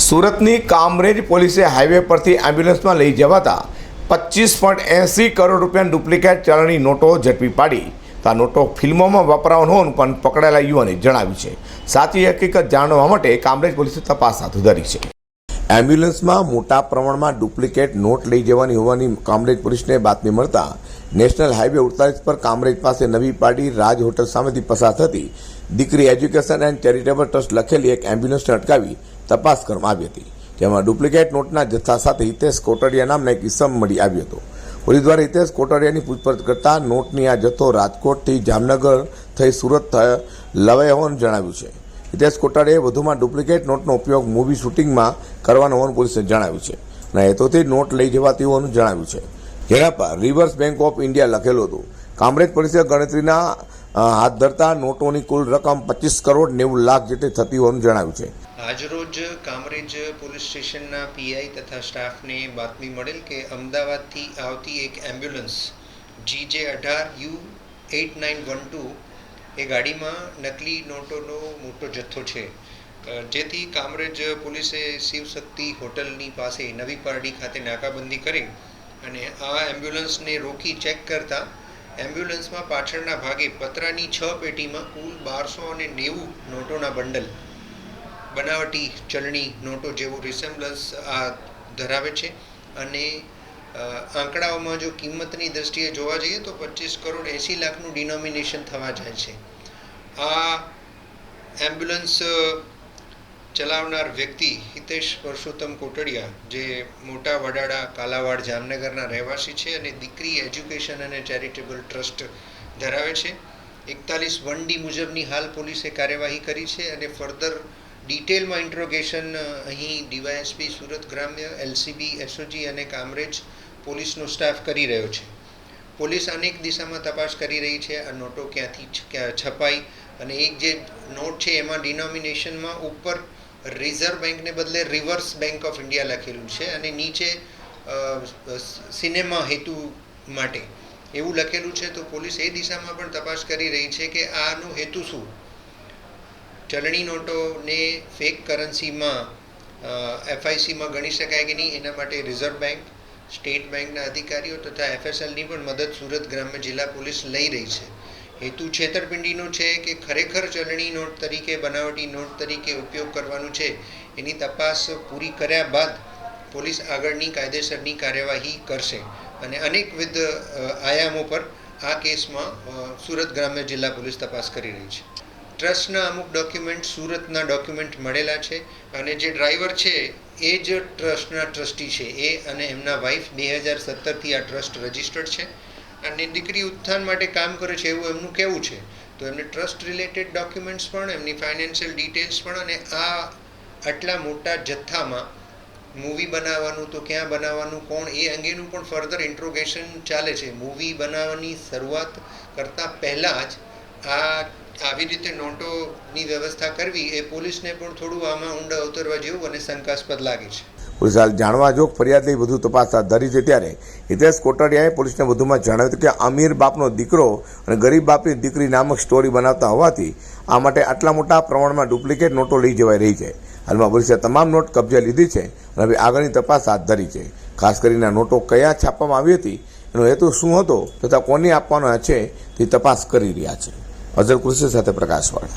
સુરતની કામરેજ પોલીસે હાઈવે પરથી એમ્બ્યુલન્સમાં લઈ જવાતા પચીસ પોઈન્ટ એંસી કરોડ રૂપિયાની ડુપ્લિકેટ ચલણી નોટો ઝડપી પાડી. આ નોટો ફિલ્મોમાં વપરાવાનો હોવાનું પણ પકડાયેલા યુવાને જણાવ્યું છે. સાચી હકીકત જાણવા માટે કામરેજ પોલીસે તપાસ હાથ ધરી છે. એમ્બ્યુલન્સમાં મોટા પ્રમાણમાં ડુપ્લિકેટ નોટ લઈ જવાની હોવાની કામરેજ પોલીસને બાતમી મળતા નેશનલ હાઈવે અડતાલીસ પર કામરેજ પાસે નવી પાડી રાજ હોટલ સામેથી પસાર થતી દીકરી એજ્યુકેશન એન્ડ ચેરિટેબલ ટ્રસ્ટ લખેલી એક એમ્બ્યુલન્સને અટકાવી તપાસ કરવામાં આવી હતી. જેમાં ડુપ્લિકેટ નોટના જથ્થા સાથે હિતેશ કોટડિયા નામના એક ઇસમ મળી આવ્યો હતો. પોલીસ દ્વારા હિતેશ કોટડિયાની પૂછપરછ કરતા નોટની આ જથ્થો રાજકોટથી જામનગર થઈ સુરત લવાઈ હોવાનું જણાવ્યું છે. હિતેશ કોટડિયાએ વધુમાં ડુપ્લિકેટ નોટનો ઉપયોગ મૂવી શૂટિંગમાં કરવાનો હોવાનું પોલીસે જણાવ્યું છે અને હેતુથી નોટ લઈ જવાતી હોવાનું જણાવ્યું છે. જેના પર રિવર્સ બેંક ઓફ ઇન્ડિયા લખેલું હતું. કામરેજ પોલીસે ગણતરીના હાથ ધરતા નોટોની કુલ રકમ પચીસ કરોડ નેવું લાખ જેટલી થતી હોવાનું જણાવ્યું છે. આજરોજ કામરેજ પોલીસ સ્ટેશનના પીઆઈ તથા સ્ટાફને બાતમી મળેલ કે અમદાવાદથી આવતી એક એમ્બ્યુલન્સ જી જે અઢાર U eight nine one two એ ગાડીમાં નકલી નોટોનો મોટો જથ્થો છે. જેથી કામરેજ પોલીસે શિવશક્તિ હોટલની પાસે નવી પારડી ખાતે નાકાબંધી કરી અને આ એમ્બ્યુલન્સને રોકી ચેક કરતા એમ્બ્યુલન્સમાં પાછળના ભાગે પતરાની છ પેટીમાં કુલ બારસો અને નેવું નોટોના બંડલ બનાવટી ચલણી નોટો જેવું રિસેમ્બલન્સ આ ધરાવે છે. અને આંકડાઓમાં જો કિંમતની દ્રષ્ટિએ જોવા જઈએ તો પચીસ કરોડ એંસી લાખનું ડિનોમિનેશન થવા જાય છે. આ એમ્બ્યુલન્સ ચલાવનાર વ્યક્તિ હિતેશ પરસોત્તમ કોટડિયા, જે મોટા વડાડા કાલાવાડ જામનગરના રહેવાસી છે અને દીકરી એજ્યુકેશન અને ચેરિટેબલ ટ્રસ્ટ ધરાવે છે. એકતાલીસ વન ડી મુજબની હાલ પોલીસે કાર્યવાહી કરી છે અને ફર્ધર ડિટેલમાં ઇન્ટ્રોગેશન અહીં ડીવાયએસપી, સુરત ગ્રામ્ય, એલસીબી, એસઓજી અને કામરેજ પોલીસનો સ્ટાફ કરી રહ્યો છે. પોલીસ અનેક દિશામાં તપાસ કરી રહી છે. આ નોટો ક્યાંથી ક્યાં છપાઈ અને એક જે નોટ છે એમાં ડિનોમિનેશનમાં ઉપર રિઝર્વ બેંકને બદલે રિવર્સ બેંક ઓફ ઇન્ડિયા લખેલું છે અને નીચે સિનેમા હેતુ માટે એવું લખેલું છે. તો પોલીસ એ દિશામાં પણ તપાસ કરી રહી છે કે આનો હેતુ શું? ચલણી નોટોને ફેક કરન્સીમાં એફઆઈસીમાં ગણી શકાય કે નહીં, એના માટે રિઝર્વ બેંક સ્ટેટ બેંકના અધિકારીઓ તથા એફએસએલની પણ મદદ સુરત ગ્રામ્ય જિલ્લા પોલીસ લઈ રહી છે. હેતુ છેતરપિંડીનો છે કે ખરેખર ચલણી નોટ તરીકે, બનાવટી નોટ તરીકે ઉપયોગ કરવાનું છે, એની તપાસ પૂરી કર્યા બાદ પોલીસ આગળની કાયદેસરની કાર્યવાહી કરશે. અને અનેકવિધ આયામો પર આ કેસમાં સુરત ગ્રામ્ય જિલ્લા પોલીસ તપાસ કરી રહી છે. ટ્રસ્ટના અમુક ડોક્યુમેન્ટ સુરતના ડોક્યુમેન્ટ મળેલા છે અને જે ડ્રાઈવર છે એ જ ટ્રસ્ટના ટ્રસ્ટી છે. એ અને એમના વાઇફ બે હજાર સત્તરથી આ ટ્રસ્ટ રજિસ્ટર્ડ છે. અને દીકરી ઉત્થાન માટે કામ કરે છે એવું એમનું કહેવું છે. તો એમને ટ્રસ્ટ રિલેટેડ ડોક્યુમેન્ટ્સ પણ, એમની ફાઇનાન્શિયલ ડિટેલ્સ પણ અને આ આટલા મોટા જથ્થામાં મૂવી બનાવવાનું, તો ક્યાં બનાવવાનું, કોણ એ અંગેનું પણ ફર્ધર ઇન્ટ્રોગેશન ચાલે છે. મૂવી બનાવવાની શરૂઆત કરતાં પહેલાં જ આ આવી રીતે નોટોની વ્યવસ્થા કરવી એ પોલીસને પણ થોડું આમાં ઊંડા ઉતરવા જેવું અને શંકાસ્પદ લાગે છે. પોલીસ હાલ જાણવા જોગ ફરિયાદ લઈ વધુ તપાસ હાથ ધરી છે ત્યારે હિતેશ કોટડિયાએ પોલીસને વધુમાં જણાવ્યું કે અમીર બાપનો દીકરો અને ગરીબ બાપની દીકરી નામક સ્ટોરી બનાવતા હોવાથી આ માટે આટલા મોટા પ્રમાણમાં ડુપ્લિકેટ નોટો લઈ જવાઈ રહી છે. હાલમાં પોલીસે તમામ નોટ કબજે લીધી છે અને હવે આગળની તપાસ હાથ ધરી છે. ખાસ કરીને નોટો કયા છાપવામાં આવી હતી, એનો હેતુ શું હતો તથા કોને આપવાનો છે તે તપાસ કરી રહ્યા છે. અઝર કૃષિ સાથે પ્રકાશવાળ